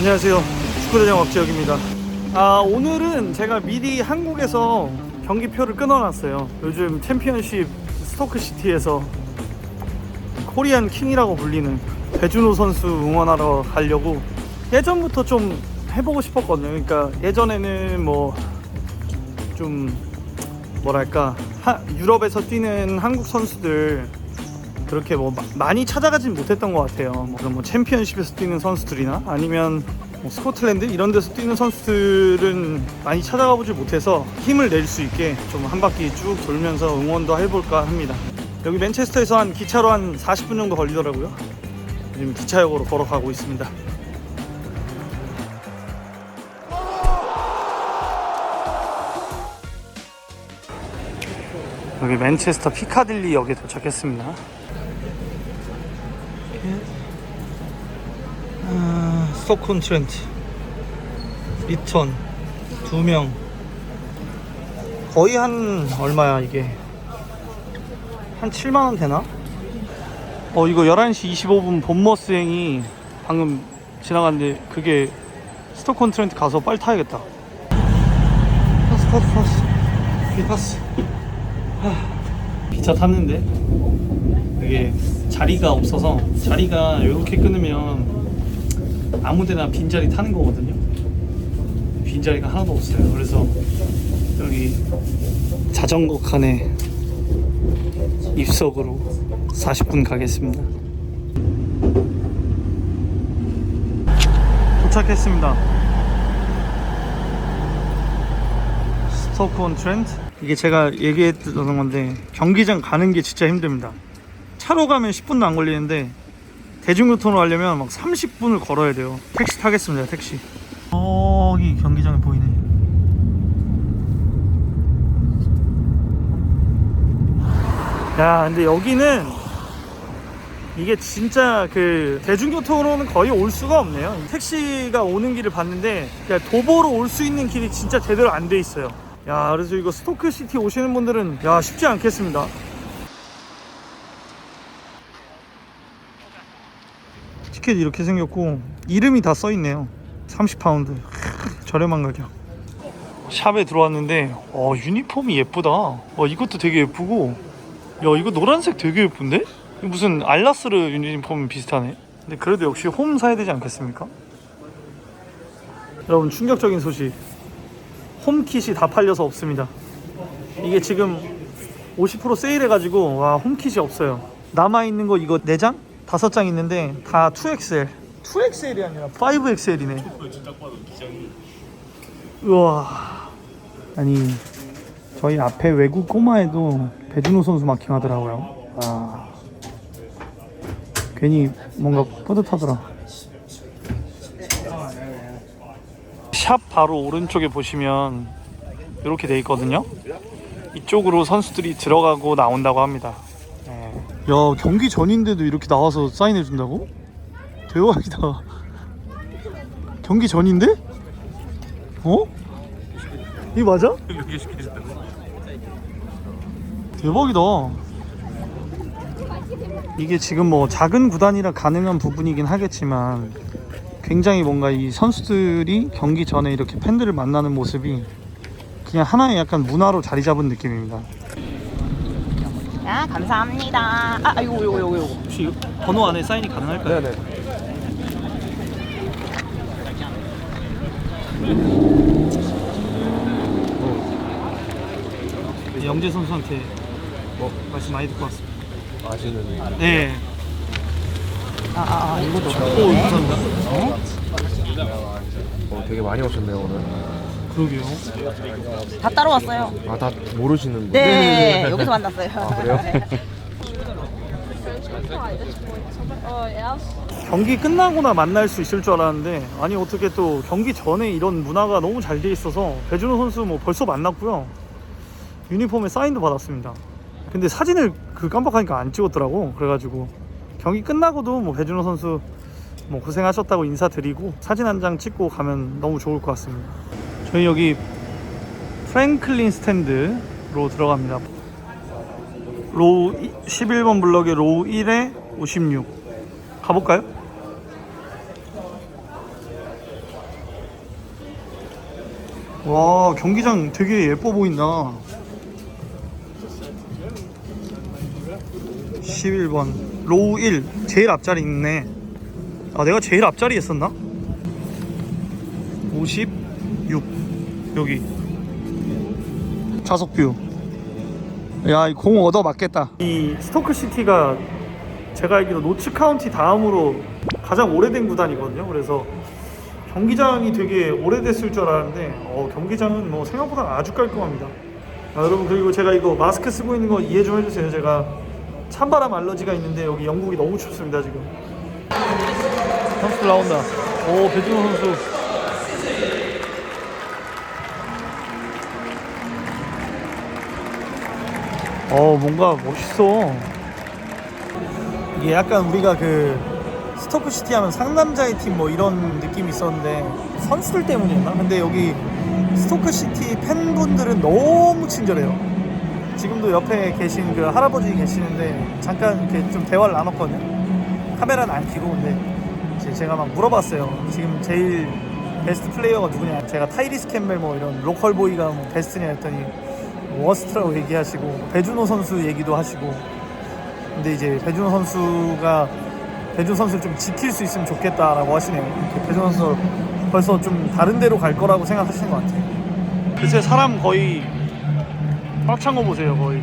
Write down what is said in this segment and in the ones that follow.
안녕하세요. 축구대장 왁지혁입니다. 아, 오늘은 제가 미리 한국에서 경기표를 끊어놨어요. 요즘 챔피언십 스토크시티에서 코리안 킹이라고 불리는 배준호 선수 응원하러 가려고 예전부터 좀 해보고 싶었거든요. 그러니까 예전에는 뭐 좀 뭐랄까 하- 유럽에서 뛰는 한국 선수들 그렇게 뭐 마- 많이 찾아가진 못했던 것 같아요. 뭐, 그런 뭐 챔피언십에서 뛰는 선수들이나 아니면 뭐 스코틀랜드 이런 데서 뛰는 선수들은 많이 찾아가 보질 못해서 힘을 낼 수 있게 좀 한 바퀴 쭉 돌면서 응원도 해볼까 합니다. 여기 맨체스터에서 한 기차로 한 40분 정도 걸리더라고요. 지금 기차역으로 걸어가고 있습니다. 여기 맨체스터 피카딜리 역에 도착했습니다. 아, 스토콘 트렌트 리턴 두 명. 거의 한 얼마야 이게? 한 7만 원 되나? 어 이거 11시 25분 본머스 행이 방금 지나갔는데 그게 스토콘 트렌트 가서 빨리 타야겠다. 파스 파스 파스. 이 파스. 기차 탔는데? 이게 자리가 없어서 자리가 이렇게 끊으면 아무데나 빈자리 타는 거거든요. 빈자리가 하나도 없어요. 그래서 여기 자전거 칸에 입석으로 40분 가겠습니다. 도착했습니다. 스토크온 트렌트 이게 제가 얘기했던 건데 경기장 가는 게 진짜 힘듭니다 차로 가면 10분도 안 걸리는데 대중교통으로 가려면 막 30분을 걸어야 돼요. 택시 타겠습니다 택시. 저기 경기장이 보이네. 야 근데 여기는 이게 진짜 그 대중교통으로는 거의 올 수가 없네요. 택시가 오는 길을 봤는데 도보로 올 수 있는 길이 진짜 제대로 안 돼 있어요. 야 그래서 이거 스토크시티 오시는 분들은 야 쉽지 않겠습니다 티켓 이렇게 생겼고 이름이 다 써있네요. 30파운드. 저렴한 가격. 샵에 들어왔는데 어 유니폼이 예쁘다. 어 이것도 되게 예쁘고. 야 이거 노란색 되게 예쁜데? 무슨 알라스르 유니폼 비슷하네. 근데 그래도 역시 홈 사야 되지 않겠습니까? 여러분 충격적인 소식. 홈킷이 다 팔려서 없습니다. 이게 지금 50% 세일해가지고 와 홈킷이 없어요. 남아있는 거 이거 4장? 5장 있는데 다 2XL 2XL이 아니라 5XL이네. 우와. 아니 저희 앞에 외국 꼬마에도 배준호 선수 마킹하더라고요. 아. 괜히 뭔가 뿌듯하더라. 샵 바로 오른쪽에 보시면 이렇게 돼 있거든요. 이쪽으로 선수들이 들어가고 나온다고 합니다. 네. 야 경기 전인데도 이렇게 나와서 사인해 준다고? 대박이다 경기 전인데? 어? 이게 맞아? 대박이다 이게 지금 뭐 작은 구단이라 가능한 부분이긴 하겠지만 굉장히 뭔가 이 선수들이 경기 전에 이렇게 팬들을 만나는 모습이 그냥 하나의 약간 문화로 자리 잡은 느낌입니다 아, 감사합니다. 아, 아이고, 요거, 요거, 요거. 혹시 번호 안에 사인이 가능할까요? 네네. 영재 선수한테 뭐 말씀 많이 듣고 왔습니다. 아시는 네. 아, 아, 아, 이거도. 오, 감사합니다. 어, 되게 많이 오셨네요 오늘. 그러게요. 다 따로 왔어요. 아 다 모르시는 분. 네, 여기서 만났어요. 그래요? 경기 끝나고나 만날 수 있을 줄 알았는데 아니 어떻게 또 경기 전에 이런 문화가 너무 잘 돼 있어서 배준호 선수 뭐 벌써 만났고요. 유니폼에 사인도 받았습니다. 근데 사진을 그 깜빡하니까 안 찍었더라고. 그래가지고 경기 끝나고도 뭐 배준호 선수 뭐 고생하셨다고 인사드리고 사진 한 장 찍고 가면 너무 좋을 것 같습니다. 저희 여기 프랭클린 스탠드로 들어갑니다. 로우 11번 블럭의 로우 1에 56 가볼까요? 와 경기장 되게 예뻐 보인다 11번 로우 1 제일 앞자리 있네 아 내가 제일 앞자리에 있었나? 56 여기 좌석뷰 야이 공 얻어 맞겠다 이 스토크시티가 제가 알기로 노츠 카운티 다음으로 가장 오래된 구단이거든요 그래서 경기장이 되게 오래됐을 줄 알았는데 어, 경기장은 뭐 생각보다 아주 깔끔합니다. 아, 여러분 그리고 제가 이거 마스크 쓰고 있는 거 이해 좀 해주세요. 제가 찬바람 알러지가 있는데 여기 영국이 너무 춥습니다 지금. 선수들 나온다. 오 배준호 선수. 어 뭔가 멋있어. 이게 약간 우리가 그 스토크시티 하면 상남자의 팀 뭐 이런 느낌이 있었는데 선수들 때문이었나? 근데 여기 스토크시티 팬분들은 너무 친절해요. 지금도 옆에 계신 그 할아버지 계시는데 잠깐 이렇게 좀 대화를 나눴거든요. 카메라는 안 켜고 근데 제가 막 물어봤어요. 지금 제일 베스트 플레이어가 누구냐? 제가 타이리스 캠벨 뭐 이런 로컬 보이가 뭐 베스트냐 했더니 워스트라고 얘기하시고 배준호 선수 얘기도 하시고 근데 이제 배준호 선수가 배준 선수를 좀 지킬 수 있으면 좋겠다라고 하시네요. 이렇게 배준 선수 벌써 좀 다른 데로 갈 거라고 생각하시는 것 같아요. 글쎄 사람 거의 꽉 찬 거 보세요 거의.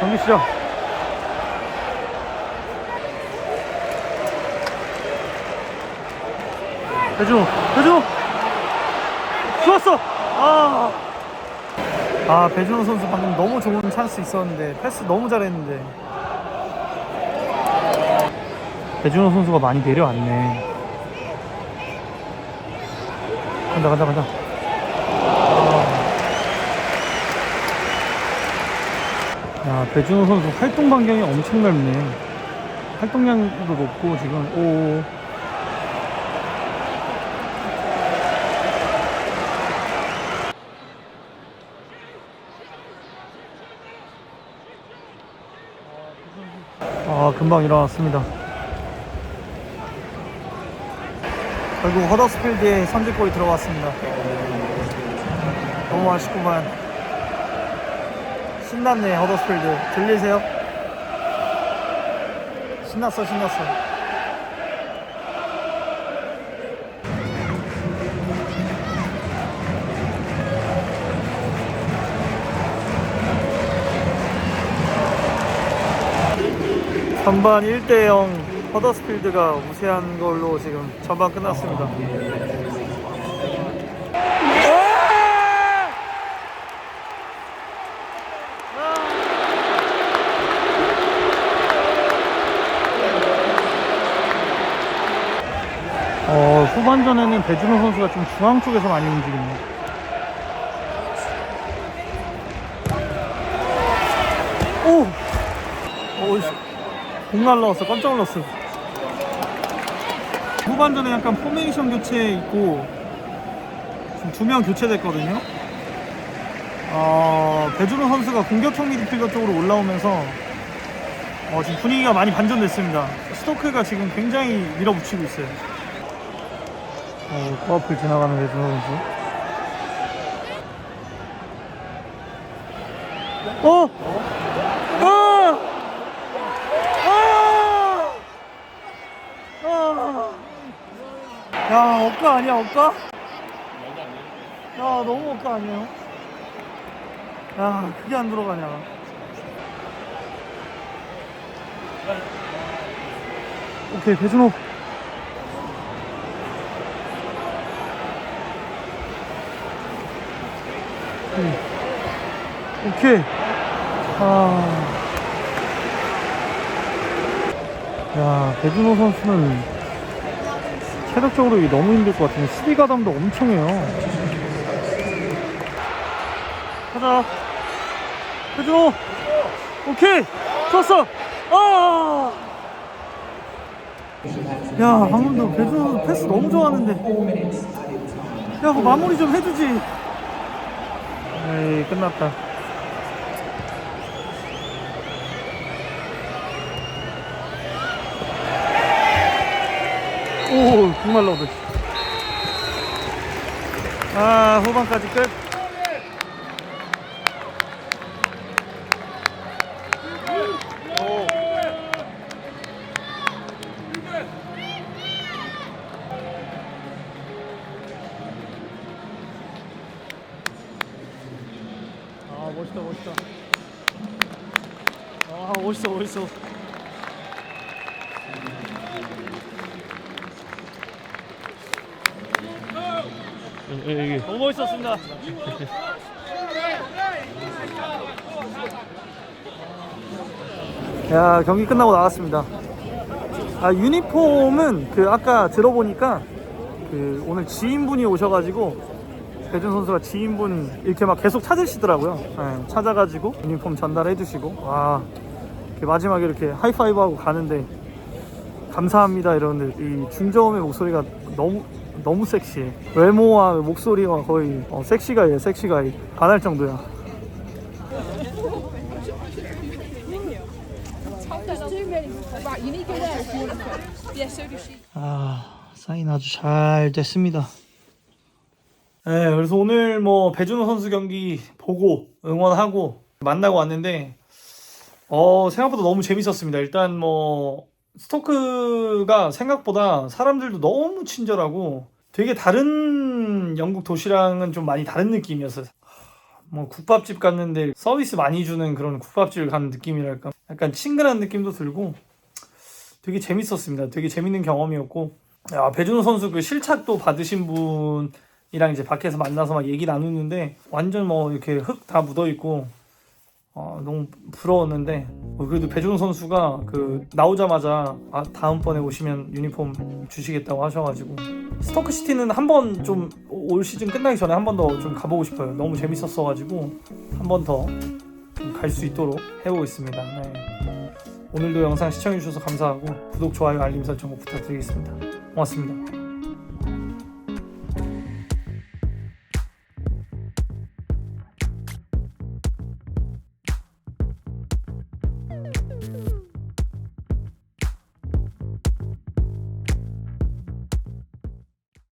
경기 시작. 배준호, 배준호, 좋았어. 아. 아 배준호 선수 방금 너무 좋은 찬스 있었는데 패스 너무 잘했는데 배준호 선수가 많이 내려왔네 간다 간다 간다 아. 야 배준호 선수 활동 반경이 엄청 넓네 활동량도 높고 지금 오 아 금방 일어났습니다. 결국 허더스필드에 선제골이 들어갔습니다. 너무 아쉽구만. 신났네 허더스필드. 들리세요? 신났어 신났어 전반 1대0 허더스필드가 우세한 걸로 지금 전반 끝났습니다. 어, 후반전에는 배준호 선수가 좀 중앙 쪽에서 많이 움직이네요. 오! 오이씨. 공 날라왔어 깜짝 놀랐어 후반전에 약간 포메이션 교체 있고 지금 두 명 교체됐거든요 어, 배준호 선수가 공격형 미드필더 쪽으로 올라오면서 어, 지금 분위기가 많이 반전됐습니다 스토크가 지금 굉장히 밀어붙이고 있어요 어, 코앞을 지나가는 배준호 선수 어! 어! 아! 야, 억까 아니야, 억까? 야, 너무 억까 아니에요? 야, 그게 안 들어가냐. 오케이, 배준호. 오케이. 오케이. 아. 야, 배준호 선수는 체력적으로 너무 힘들 것 같은데 수비 가담도 엄청 해요. 가자. 배준호. 오케이. 좋았어. 아. 야, 방금도 배준호 패스 너무 좋았는데. 야, 그 마무리 좀 해주지. 에이, 끝났다. 오 정말 러브 아 후반까지 끝. 아 멋있다 멋있다. 아 멋있어 멋있어 여기 너무 멋있었습니다. 야 경기 끝나고 나왔습니다. 아 유니폼은 그 아까 들어보니까 그 오늘 지인분이 오셔가지고 배준 선수가 지인분 이렇게 막 계속 찾으시더라고요. 예, 찾아가지고 유니폼 전달해 주시고 와 이렇게 마지막에 이렇게 하이파이브 하고 가는데 감사합니다 이러는데. 이 중저음의 목소리가 너무 너무 섹시해 외모와 목소리가 거의 어, 섹시가이야 섹시가이 반할 정도야. 아 사인 아주 잘 됐습니다. 네, 그래서 오늘 뭐 배준호 선수 경기 보고 응원하고 만나고 왔는데 어 생각보다 너무 재밌었습니다. 일단 뭐 스토크가 생각보다 사람들도 너무 친절하고 되게 다른 영국 도시랑은 좀 많이 다른 느낌이었어요. 뭐 국밥집 갔는데 서비스 많이 주는 그런 국밥집을 가는 느낌이랄까 약간 친근한 느낌도 들고 되게 재밌었습니다. 되게 재밌는 경험이었고 야, 배준호 선수 그 실착도 받으신 분이랑 이제 밖에서 만나서 막 얘기 나누는데 완전 뭐 이렇게 흙 다 묻어 있고 어, 너무 부러웠는데 어, 그래도 배준호 선수가 그 나오자마자 아, 다음번에 오시면 유니폼 주시겠다고 하셔가지고 스토크 시티는 한 번 좀 올 시즌 끝나기 전에 한 번 더 좀 가보고 싶어요. 너무 재밌었어가지고 한 번 더 갈 수 있도록 해보겠습니다. 네. 오늘도 영상 시청해주셔서 감사하고 구독, 좋아요, 알림 설정 꼭 부탁드리겠습니다. 고맙습니다.